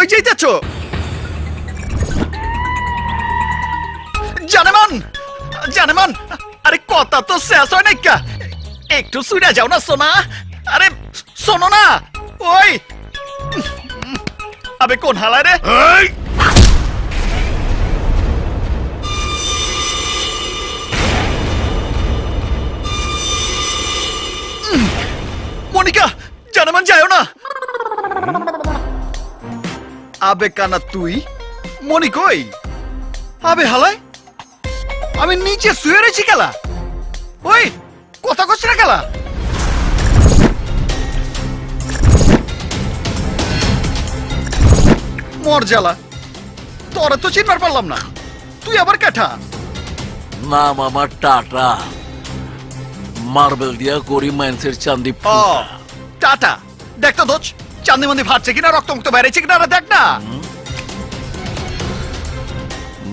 ওই যাইতেছ জানেমান জানেমান আরে কথা তো শেষ হয় একটু যাও না সোনা। আরে শোনো না। ওই। আবে কোন হালায় রে? মনিকা আবে কানা তুই? মনি কই? আবে হালাই? আমি নিচে শুয়ে রয়েছি খেলা ওই কথা কচ্ছি না খেলা মর জ্বালা। তোরা তো চিনবার পারলাম না। তুই আবার কেঠা। নাম আমার টাটা। মার্বেল দিয়া করি মাইন্সের চান্দি। টাটা। দেখ তো দোচ চান্দি মন্দি ফাটছে কিনা রক্ত মুক্ত বেড়েছে কিনা দেখ না।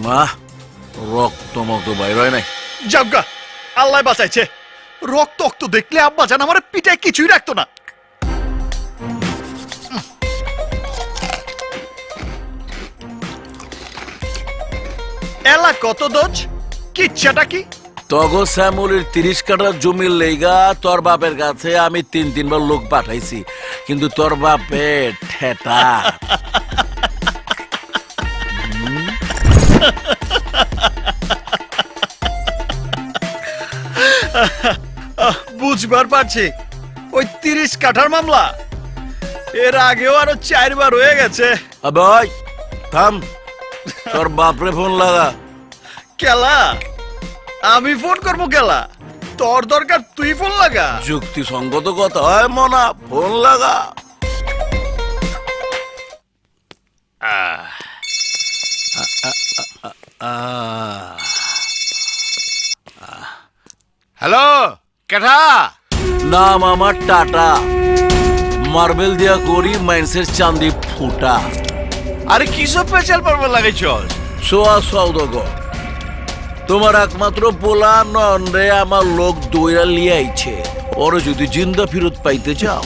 না রক্ত মক্ত বাইর হয় নাই। যাজ্ঞা আল্লাহ বাঁচাইছে। রক্ত রক্ত দেখলে আব্বা জান আমার পিঠায় কিছুই রাখতো না। এলা কত দোজ? কিচ্ছাটা কি? তগো শ্যামলির তিরিশ জমির লেগা তোর বাপের কাছে আমি তিন তিনবার লোক পাঠাইছি কিন্তু তোর বাপে ঠেটা। বুঝবার পারছি। ওই তিরিশ কাঠার মামলা। এর আগেও আরও চারবার হয়ে গেছে। ওই, থাম। তোর বাপরে ফোন লাগা। কেলা আমি ফোন করব কেলা তোর দরকার তুই ফোন লাগা। যুক্তিসঙ্গত কথা হয় মনা ফোন লাগা। হ্যালো কেঠা? নাম আমার টাটা। মার্বেল দিয়া করি মাইন্সের চান্দি ফুটা। আরে কিসব পেঁচাল পারবার লাগাইছ সোয়া সৌদগর। তোমার একমাত্র পোলা নন রে আমার লোক দইরা লিয়াইছে ওরে যদি জিন্দা ফিরত পাইতে চাও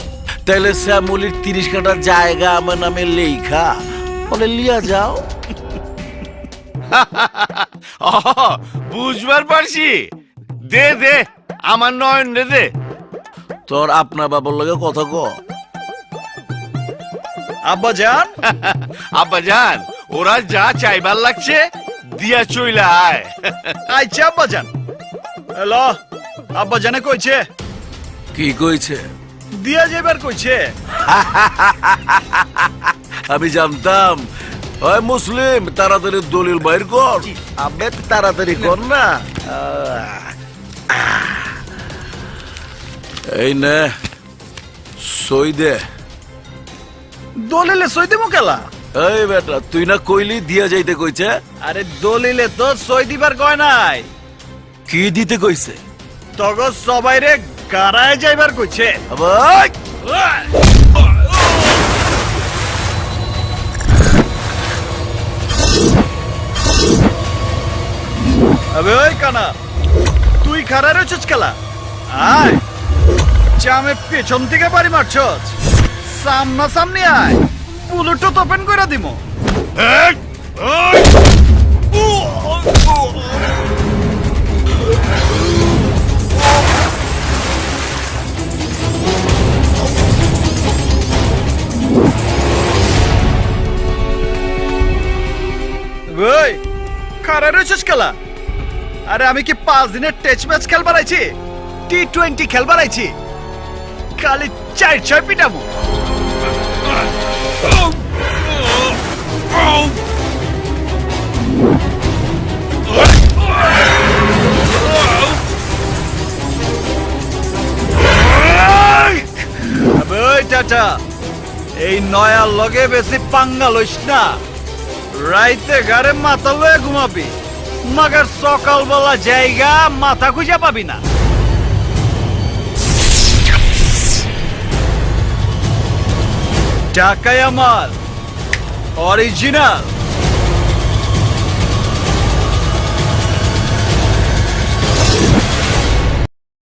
তাহলে শ্যামলির তিরিশ কাটা জায়গা আমার নামে লেখা ওরে লিয়া যাও। বুঝবার পারছি। দে দে আমার নয়ন রে দে। তোর আপনা বাবার লগে কথা ক। আব্বা জান আব্বা জান ওরা যা চাইবার লাগছে দিয়া চইলা আয়। আইছে আব্বা জান হ্যালো আব্বা জানে কইছে কি কইছে? দিয়া যাইবার কইছে। আমি জানতাম। ওই মুসলিম তাড়াতাড়ি দলিল বাইর কর। আবে তাড়াতাড়ি কর না। এই নে সই দে। দলিলে সই দেবো কেলা? এই বেটা তুই না কইলি দিয়া যাইতে কইছে? আরে দলিলে তো সই দিবার কয় নাই। কি দিতে কইছে? তগ সবাই রে গাড়ায় যাইবার কইছে। আবার? আবে ওই কানা তুই খারা রয়েছিস খেলা আয় চামে পেছন থেকে বাড়ি মারছস। সামনা সামনে আয়। বুলেটও ওপেন করে দিমো। ওই। খারা রয়েছিস খেলা? আরে আমি কি পাঁচ দিনের টেস্ট ম্যাচ খেলবার আইছি টি টোয়েন্টি খেলবার আইছি খালি চার ছয় পিটামো। এই নয়া লগে বেশি পাঙ্গা লইস না। রাইতে ঘরে মাথা লয়ে ঘুমাবি। মাগার সকালবেলা জায়গা মাথা খুঁজে পাবি না। টাকাই আমার অরিজিনাল